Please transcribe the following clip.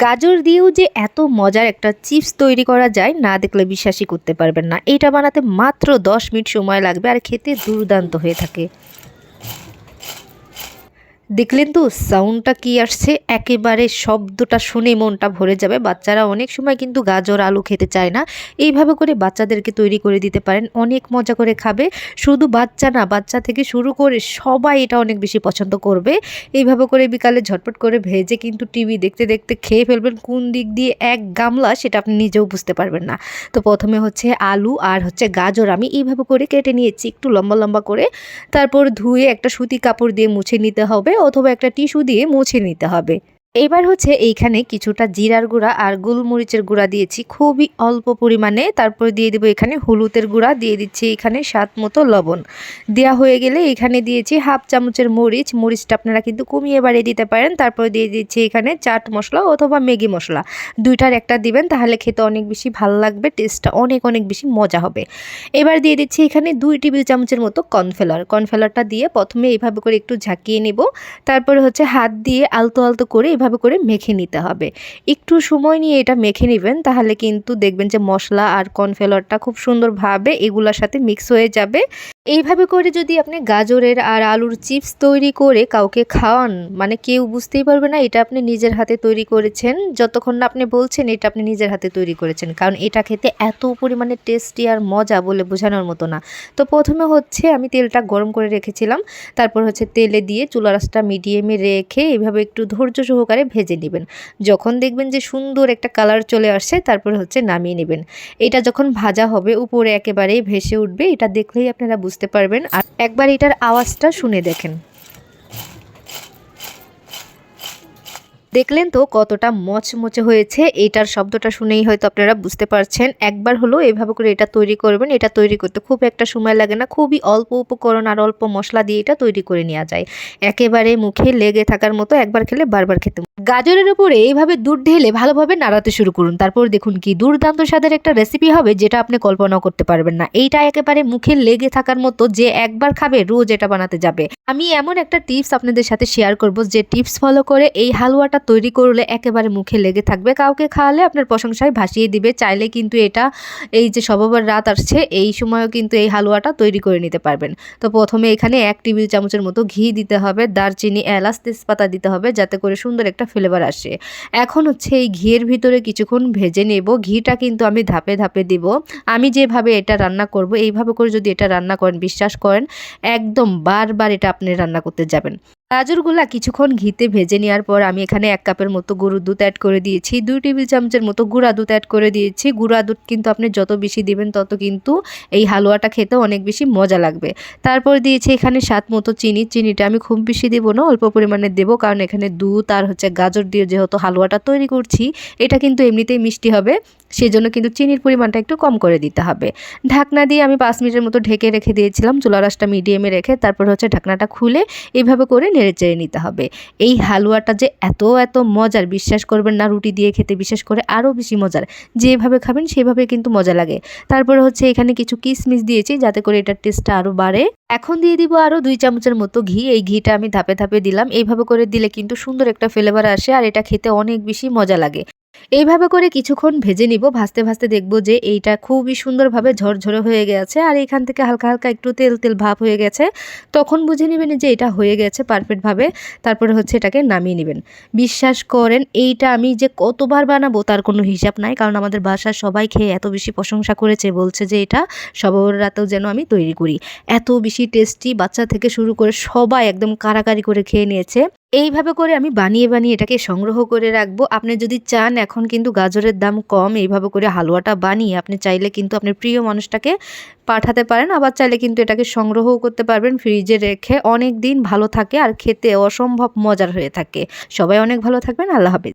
গাজর দিয়েও যে এত মজার একটা চিপস তৈরি করা যায়, না দেখলে বিশ্বাসই করতে পারবেন না। এটা বানাতে মাত্র দশ মিনিট সময় লাগবে আর খেতে দুর্দান্ত হয়ে থাকে। দেখলেন তো সাউন্ডটা কি আসছে? একেবারে শব্দটা শুনে মনটা ভরে যাবে। বাচ্চারা অনেক সময় কিন্তু গাজর, আলু খেতে চায় না। এইভাবে করে বাচ্চাদেরকে তৈরি করে দিতে পারেন। অনেক মজা করে খাবে। শুধু বাচ্চা না, বাচ্চা থেকে শুরু করে সবাই এটা অনেক বেশি পছন্দ করবে। এইভাবে করে বিকালে ঝটপট করে ভেজে কিন্তু টিভি দেখতে দেখতে খেয়ে ফেলবেন। কোন দিক দিয়ে এক গামলা, সেটা আপনি নিজেও বুঝতে পারবেন না। তো প্রথমে হচ্ছে আলু আর হচ্ছে গাজর আমি এইভাবে করে কেটে নিয়েছি। একটু লম্বা লম্বা করে। তারপর ধুয়ে একটা সুতি কাপড় দিয়ে মুছে নিতে হবে। অথবা একটা টিস্যু দিয়ে মুছে নিতে হবে। এবার হচ্ছে এইখানে কিছুটা জিরার গুঁড়া আর গোলমরিচের গুঁড়া দিয়েছি। খুবই অল্প পরিমাণে। তারপর দিয়ে দেবো এখানে হলুদের গুঁড়া। দিয়ে দিচ্ছি এখানে স্বাদ মতো লবণ। দেওয়া হয়ে গেলে এখানে দিয়েছি হাফ চামচের মরিচ। মরিচটা আপনারা কিন্তু কমিয়ে বাড়িয়ে দিতে পারেন। তারপর দিয়ে দিচ্ছি এখানে চাট মশলা অথবা ম্যাগি মশলা। দুইটার একটা দিবেন, তাহলে খেতে অনেক বেশি ভালো লাগবে, টেস্টটা অনেক অনেক বেশি মজা হবে। এবার দিয়ে দিচ্ছি এখানে দুই টেবিল চামচের মতো কর্নফ্লাওয়ার। কর্নফ্লাওয়ারটা দিয়ে প্রথমে এইভাবে করে একটু ঝাঁকিয়ে নেব। তারপরে হচ্ছে হাত দিয়ে আলতো আলতো করে এভাবে করে মেখে নিতে হবে। একটু সময় নিয়ে এটা মেখে নেবেন, তাহলে কিন্তু দেখবেন যে মশলা আর কর্নফ্লাওয়ারটা খুব সুন্দরভাবে এগুলোর সাথে মিক্স হয়ে যাবে। এইভাবে করে যদি আপনি গাজরের আর আলুর চিপস তৈরি করে কাউকে খাওয়ান মানে কেউ বুঝতেই পারবে না এটা আপনি নিজের হাতে তৈরি করেছেন, যতক্ষণ না আপনি বলছেন এটা আপনি নিজের হাতে তৈরি করেছেন, কারণ এটা খেতে এত পরিমাণে টেস্টি আর মজা বলে বোঝানোর মতো না। তো প্রথমে হচ্ছে আমি তেলটা গরম করে রেখেছিলাম, তারপর হচ্ছে তেলে দিয়ে চুলা রাসটা মিডিয়ামে রেখে এভাবে একটু ধৈর্য সহকারে ভেজে নেবেন। যখন দেখবেন যে সুন্দর একটা কালার চলে আসছে, তারপর হচ্ছে নামিয়ে নেবেন। এটা যখন ভাজা হবে, উপরে একেবারেই ভেসে উঠবে, এটা দেখলেই আপনারা বুঝতে পারবেন। আর একবার এটার আওয়াজটা শুনে দেখেন। দেখলেন তো কতটা মচমচে হয়েছে। এটার শব্দটা শুনেই হয়তো আপনারা বুঝতে পারছেন। একবার হলো এভাবে করে এটা তৈরি করবেন। এটা তৈরি করতে খুব একটা সময় লাগে না। খুবই অল্প উপকরণ আর অল্প মশলা দিয়ে এটা তৈরি করে নেওয়া যায়। একেবারে মুখে লেগে থাকার মতো একবার খেলে বারবার খেতে গাজরের উপরে এইভাবে দুধ ঢেলে ভালোভাবে নাড়াতে শুরু করুন। তারপর দেখুন কি দুর্দান্ত স্বাদের একটা রেসিপি হবে যেটা আপনি কল্পনাও করতে পারবেন না। এইটা একেবারে মুখে লেগে থাকার মতো যে একবার খাবে রোজ এটা বানাতে যাবে। আমি এমন একটা টিপস আপনাদের সাথে শেয়ার করব যে টিপস ফলো করে এই হালুয়াটা তৈরি করলে একেবারে মুখে লেগে থাকবে। কাউকে খাওয়ালে আপনার প্রশংসায় ভাসিয়ে দিবে। চাইলে কিন্তু এটা এই যে সবাবার রাত আসছে, এই সময়ও কিন্তু এই হালুয়াটা তৈরি করে নিতে পারবেন। তো প্রথমে এখানে এক টেবিল চামচের মতো ঘি দিতে হবে, দারচিনি, এলাচ, তেজপাতা দিতে হবে যাতে করে সুন্দর একটা ফ্লেভার আসে। এখন হচ্ছে এই ঘিয়ের ভিতরে কিছুক্ষণ ভেজে নেব। ঘিটা কিন্তু আমি ধাপে ধাপে দিব। আমি যেভাবে এটা রান্না করব, এইভাবে করে যদি এটা রান্না করেন, বিশ্বাস করেন, একদম বারবার এটা আপনি রান্না করতে যাবেন। গাজরগুলা কিছুক্ষণ ঘিতে ভেজে নেওয়ার পর আমি এখানে এক কাপের মতো গরুর দুধ অ্যাড করে দিয়েছি। দুই টেবিল চামচের মতো গুঁড়া দুধ অ্যাড করে দিয়েছি। গুঁড়া দুধ কিন্তু আপনি যত বেশি দিবেন তত কিন্তু এই হালুয়াটা খেতে অনেক বেশি মজা লাগবে। তারপর দিয়েছি এখানে স্বাদ মতো চিনি। চিনিটা আমি খুব বেশি দেবো না, অল্প পরিমাণে দেবো কারণ এখানে দুধ আর হচ্ছে গাজর দিয়ে যেহেতু হালুয়াটা তৈরি করছি, এটা কিন্তু এমনিতেই মিষ্টি হবে, সেজন্য কিন্তু চিনির পরিমাণটা একটু কম করে দিতে হবে। ঢাকনা দিয়ে আমি পাঁচ মিনিটের মতো ঢেকে রেখে দিয়েছিলাম চুলা রাসটা মিডিয়ামে রেখে তারপর হচ্ছে ঢাকনাটা খুলে এইভাবে করে নেড়ে চেড়ে নিতে হবে। এই হালুয়াটা যে এত এত মজার, বিশ্বাস করবেন না, রুটি দিয়ে খেতে বিশ্বাস করে আরও বেশি মজার। যেভাবে খাবেন সেভাবে কিন্তু মজা লাগে। তারপরে হচ্ছে এখানে কিছু কিশমিশ দিয়েছি যাতে করে এটার টেস্টটা আরও বাড়ে। এখন দিয়ে দিব আরও দুই চামচের মতো ঘি। এই ঘিটা আমি ধাপে ধাপে দিলাম। এইভাবে করে দিলে কিন্তু সুন্দর একটা ফ্লেভার আসে আর এটা খেতে অনেক বেশি মজা লাগে। এইভাবে করে কিছুক্ষণ ভেজে নিব, ভাজতে ভাজতে দেখব যে এইটা খুবই সুন্দরভাবে ঝরঝরে হয়ে গেছে আর এখান থেকে হালকা হালকা একটু তেল তেল ভাব হয়ে গেছে। তখন বুঝে নেবেন যে এটা হয়ে গেছে পারফেক্টভাবে। তারপরে হচ্ছে এটাকে নামিয়ে নেবেন। বিশ্বাস করেন, এইটা আমি যে কতবার বানাবো তার কোনো হিসাব নাই, কারণ আমাদের বাসার সবাই খেয়ে এত বেশি প্রশংসা করেছে, বলছে যে এটা সবার রাতেও যেন আমি তৈরি করি। এত বেশি টেস্টি বাচ্চা থেকে শুরু করে সবাই একদম কারাকারি করে খেয়ে নিয়েছে। এইভাবে করে আমি বানিয়ে বানিয়ে এটাকে সংগ্রহ করে রাখব। আপনি যদি চান এখন কিন্তু গাজরের দাম কম, এইভাবে করে হালুয়াটা বানিয়ে আপনি চাইলে কিন্তু আপনার প্রিয় মানুষটাকে পাঠাতে পারেন। আবার চাইলে কিন্তু এটাকে সংগ্রহও করতে পারবেন ফ্রিজে রেখে। অনেক দিন ভালো থাকে আর খেতে অসম্ভব মজার হয়ে থাকে। সবাই অনেক ভালো থাকবেন। আল্লাহ হাফিজ।